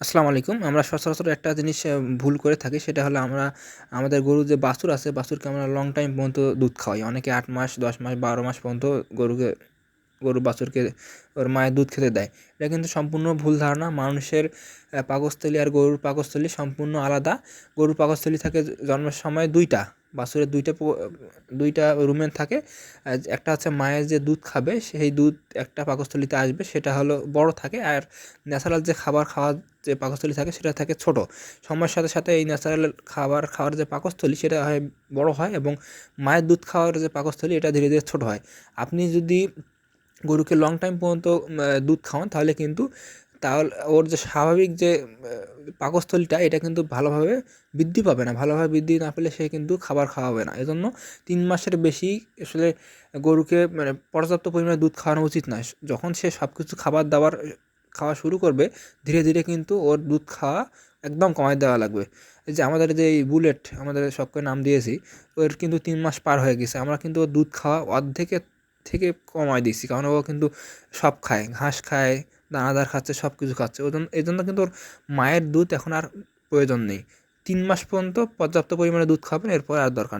আসসালামু আলাইকুম। আমরা সচরাচর একটা জিনিস ভুল করে থাকি, সেটা হলো আমরা, আমাদের গরুর যে বাছুর আছে, বাছুরকে আমরা লং টাইম পর্যন্ত দুধ খাওয়াই। অনেকে আট মাস, দশ মাস, বারো মাস পর্যন্ত গরুকে গরু বাছুরকে ওর মায়ের দুধ খেতে দেয়। এটা কিন্তু সম্পূর্ণ ভুল ধারণা। মানুষের পাকস্থলী আর গরুর পাকস্থলী সম্পূর্ণ আলাদা। গরুর পাকস্থলী থাকে জন্মের সময় দুইটা। বাছুরের দুইটা দুইটা রুমেন থাকে। একটা হচ্ছে মায়ের যে দুধ খাবে, সেই দুধ একটা পাকস্থলীতে আসবে, সেটা হলো বড় থাকে। আর ন্যাচারাল যে খাবার খাওয়ার যে পাকস্থলী থাকে, সেটা থাকে ছোট। সময়ের সাথে সাথে এই ন্যাচারাল খাবার খাওয়ার যে পাকস্থলী, সেটা হয় বড় হয় এবং মায়ের দুধ খাওয়ার যে পাকস্থলী, এটা ধীরে ধীরে ছোট হয়। আপনি যদি গরুকে লং টাইম পর্যন্ত দুধ খাওয়ান, তাহলে কিন্তু তাহলে ওর যে স্বাভাবিক যে পাকস্থলীটা, এটা কিন্তু ভালোভাবে বৃদ্ধি পাবে না। ভালোভাবে বৃদ্ধি না পেলে সে কিন্তু খাবার খাওয়াবে না। এজন্য তিন মাসের বেশি আসলে গরুকে মানে পর্যাপ্ত পরিমাণে দুধ খাওয়ানো উচিত নয়। যখন সে সব কিছু খাবার দাবার, খাওয়া শুরু করবে, ধীরে ধীরে কিন্তু ওর দুধ খাওয়া একদম কমায় দেওয়া লাগবে। এই যে আমাদের যে এই বুলেট, আমাদের সবকে নাম দিয়েছি, ওর কিন্তু তিন মাস পার হয়ে গেছে। আমরা কিন্তু ওর দুধ খাওয়া অর্ধেকের থেকে কমায় দিয়েছি। কারণ ও কিন্তু সব খায়, ঘাস খায় দানাদার খাচ্ছে সব কিছু খাচ্ছে। ওই জন্য এই জন্য কিন্তু ওর মায়ের দুধ এখন আর প্রয়োজন নেই। তিন মাস পর্যন্ত পর্যাপ্ত পরিমাণে দুধ খাবেন, এরপর আর দরকার